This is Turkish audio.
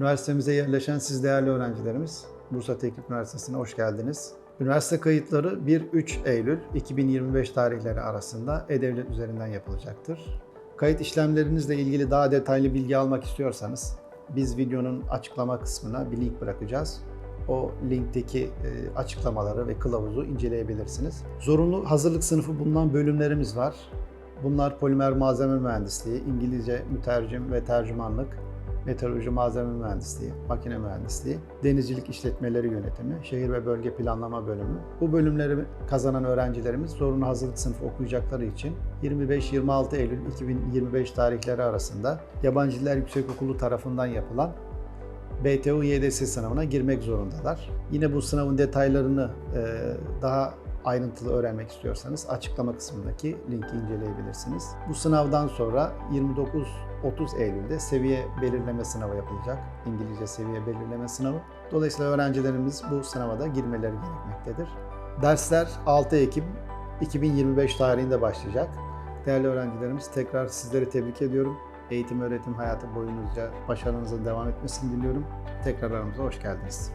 Üniversitemize yerleşen siz değerli öğrencilerimiz, Bursa Teknik Üniversitesi'ne hoş geldiniz. Üniversite kayıtları 1-3 Eylül 2025 tarihleri arasında E-Devlet üzerinden yapılacaktır. Kayıt işlemlerinizle ilgili daha detaylı bilgi almak istiyorsanız biz videonun açıklama kısmına bir link bırakacağız. O linkteki e, açıklamaları ve kılavuzu inceleyebilirsiniz. Zorunlu hazırlık sınıfı bulunan bölümlerimiz var. Bunlar polimer malzeme mühendisliği, İngilizce mütercim ve tercümanlık, meteoroloji malzeme mühendisliği, makine mühendisliği, denizcilik işletmeleri yönetimi, şehir ve bölge planlama bölümü. Bu bölümleri kazanan öğrencilerimiz zorunlu hazırlık sınıfı okuyacakları için 25-26 Eylül 2025 tarihleri arasında Yabancı Diller Yüksekokulu tarafından yapılan BTU YDS sınavına girmek zorundalar. Yine bu sınavın detaylarını daha ayrıntılı öğrenmek istiyorsanız açıklama kısmındaki linki inceleyebilirsiniz. Bu sınavdan sonra 29-30 Eylül'de seviye belirleme sınavı yapılacak. İngilizce seviye belirleme sınavı. Dolayısıyla öğrencilerimiz bu sınava da girmeleri gerekmektedir. Dersler 6 Ekim 2025 tarihinde başlayacak. Değerli öğrencilerimiz tekrar sizleri tebrik ediyorum. Eğitim öğretim hayatı boyunca başarınızın devam etmesini diliyorum. Tekrar aramıza hoş geldiniz.